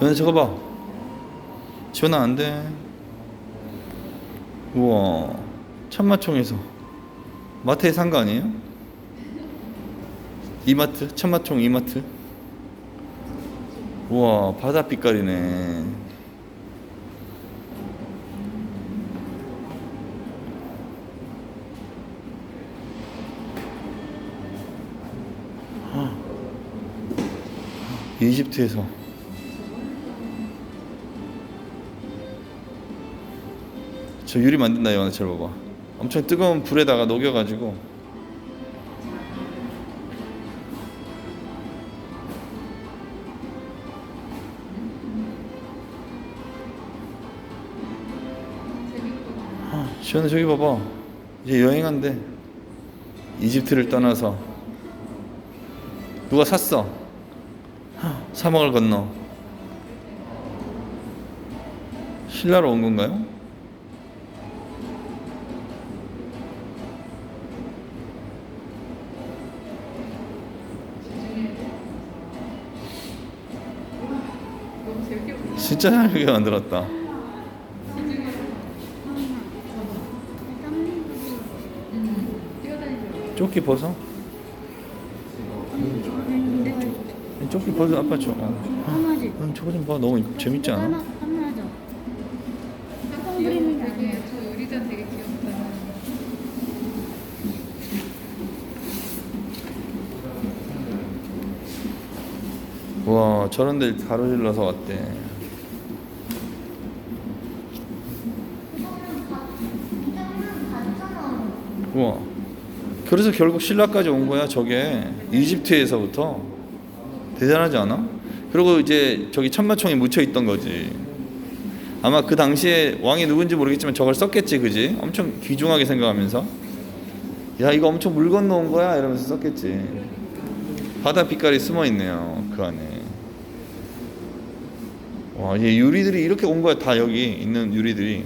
연아 저거 봐. 지원아 안 돼. 우와. 천마총에서 마트에 산 거 아니에요? 이마트? 천마총 이마트? 우와 바다 빛깔이네. 이집트에서 저 유리 만든다 이거 잘 봐봐. 엄청 뜨거운 불에다가 녹여가지고. 아, 시원해. 저기 봐봐. 이제 여행한대. 이집트를 떠나서. 누가 샀어? 사막을 건너. 신라로 온 건가요? 진짜 잘하게 만들었다. 조끼 벗어. 조끼 벗어 아빠 줘. 어. 음, 저거 좀 봐. 너무 재밌지 않아? 와 저런 데 가로질러서 왔대. 우와. 그래서 결국 신라까지 온 거야 저게 이집트에서부터 대단하지 않아? 그리고 이제 저기 천마총에 묻혀 있던 거지. 아마 그 당시에 왕이 누군지 모르겠지만 저걸 썼겠지, 그지? 엄청 귀중하게 생각하면서 야 이거 엄청 물 건너온 거야 이러면서 썼겠지. 바다 빛깔이 숨어 있네요 그 안에. 와, 얘 유리들이 이렇게 온 거야 다 여기 있는 유리들이.